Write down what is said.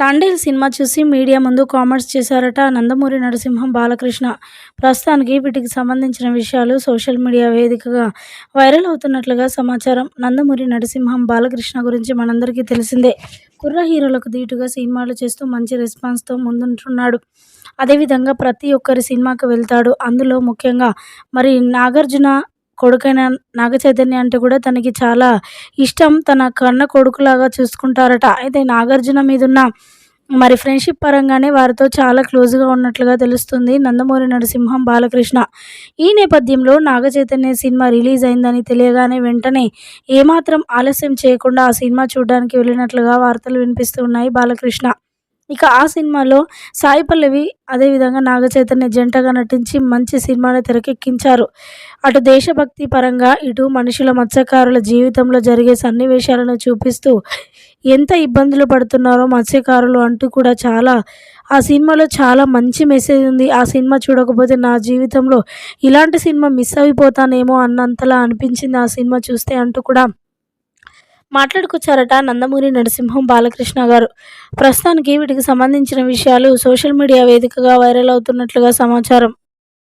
Thandel cinema చూసి media ముందు comments చేశారట నందమూరి నరసింహం బాలకృష్ణ. ప్రస్తుతానికి వీటికి సంబంధించిన విషయాలు సోషల్ మీడియా వేదికగా వైరల్ అవుతున్నట్లుగా సమాచారం నందమూరి నరసింహం బాలకృష్ణ గురించి మనందరికీ తెలిసిందే. కుర్ర హీరోలకు ధీటుగా సినిమాలు చేస్తూ మంచి రెస్పాన్స్తో ముందుంటున్నాడు. అదేవిధంగా ప్రతి ఒక్కరి సినిమాకి వెళ్తాడు. అందులో ముఖ్యంగా మరి నాగార్జున కొడుకైన నాగ చైతన్య అంటే కూడా తనకి చాలా ఇష్టం. తన కన్న కొడుకులాగా చూసుకుంటారట. అయితే నాగార్జున మీద ఉన్న మరి ఫ్రెండ్షిప్ పరంగానే వారితో చాలా క్లోజ్గా ఉన్నట్లుగా తెలుస్తుంది. నందమూరి నరసింహం బాలకృష్ణ. ఈ నేపథ్యంలో నాగచైతన్య సినిమా రిలీజ్ అయిందని తెలియగానే వెంటనే ఏమాత్రం ఆలస్యం చేయకుండా ఆ సినిమా చూడడానికి వెళ్ళినట్లుగా వార్తలు వినిపిస్తున్నాయి బాలకృష్ణ. ఇక ఆ సినిమాలో సాయి పల్లవి అదేవిధంగా నాగ చైతన్య జంటగా నటించి మంచి సినిమాని తెరకెక్కించారు. అటు దేశభక్తి పరంగా ఇటు మనుషుల మత్స్యకారుల జీవితంలో జరిగే సన్నివేశాలను చూపిస్తూ ఎంత ఇబ్బందులు పడుతున్నారో మత్స్యకారులు అంటూ కూడా చాలా ఆ సినిమాలో చాలా మంచి మెసేజ్ ఉంది. ఆ సినిమా చూడకపోతే నా జీవితంలో ఇలాంటి సినిమా మిస్ అయిపోతానేమో అన్నంతలా అనిపించింది ఆ సినిమా చూస్తే అంటూ కూడా మాట్లాడుకొచ్చారట నందమూరి నరసింహం బాలకృష్ణ గారు. ప్రస్తుతానికి వీటికి సంబంధించిన విషయాలు సోషల్ మీడియా వేదికగా వైరల్ అవుతున్నట్లుగా సమాచారం.